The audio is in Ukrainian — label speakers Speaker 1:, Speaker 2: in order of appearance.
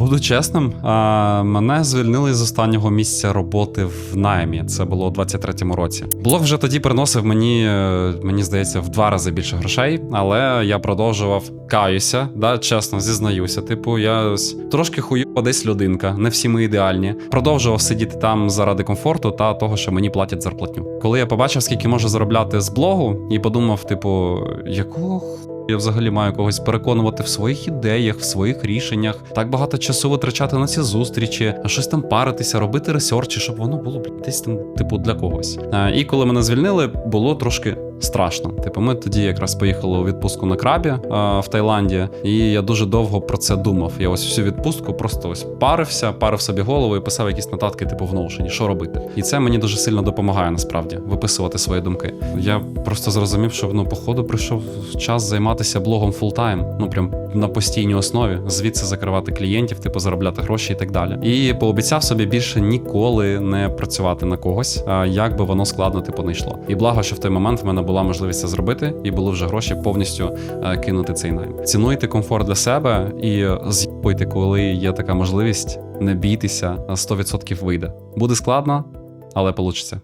Speaker 1: Буду чесним, мене звільнили з останнього місця роботи в наймі. Це було у 23-му році. Блог вже тоді приносив мені, е, мені здається, в два рази більше грошей, але я продовжував каюся, да, чесно, зізнаюся. Типу, я ось трошки хуйова десь людинка, не всі ми ідеальні. Продовжував сидіти там заради комфорту та того, що мені платять зарплатню. Коли я побачив, скільки можу заробляти з блогу, і подумав, типу, якого я взагалі маю когось переконувати в своїх ідеях, в своїх рішеннях, так багато часу витрачати на ці зустрічі, а щось там паритися, робити ресерчі, щоб воно було десь там, типу, для когось. І коли мене звільнили, було трошки страшно. Типу, ми тоді якраз поїхали у відпустку на крабі в Таїланді, і я дуже довго про це думав. Я ось всю відпустку просто ось парився, парив собі голову і писав якісь нотатки, типу в Notion, що робити. І це мені дуже сильно допомагає насправді виписувати свої думки. Я просто зрозумів, що ну, походу прийшов час займатися блогом фултайм, ну прям на постійній основі, звідси закривати клієнтів, типу заробляти гроші і так далі. І пообіцяв собі більше ніколи не працювати на когось, як би воно складно типу не йшло. І благо, що в той момент в мене була можливість це зробити, і були вже гроші повністю е, кинути цей найм. Цінуйте комфорт для себе і з'їбуйте, коли є така можливість. Не бійтеся, 100% вийде. Буде складно, але получиться.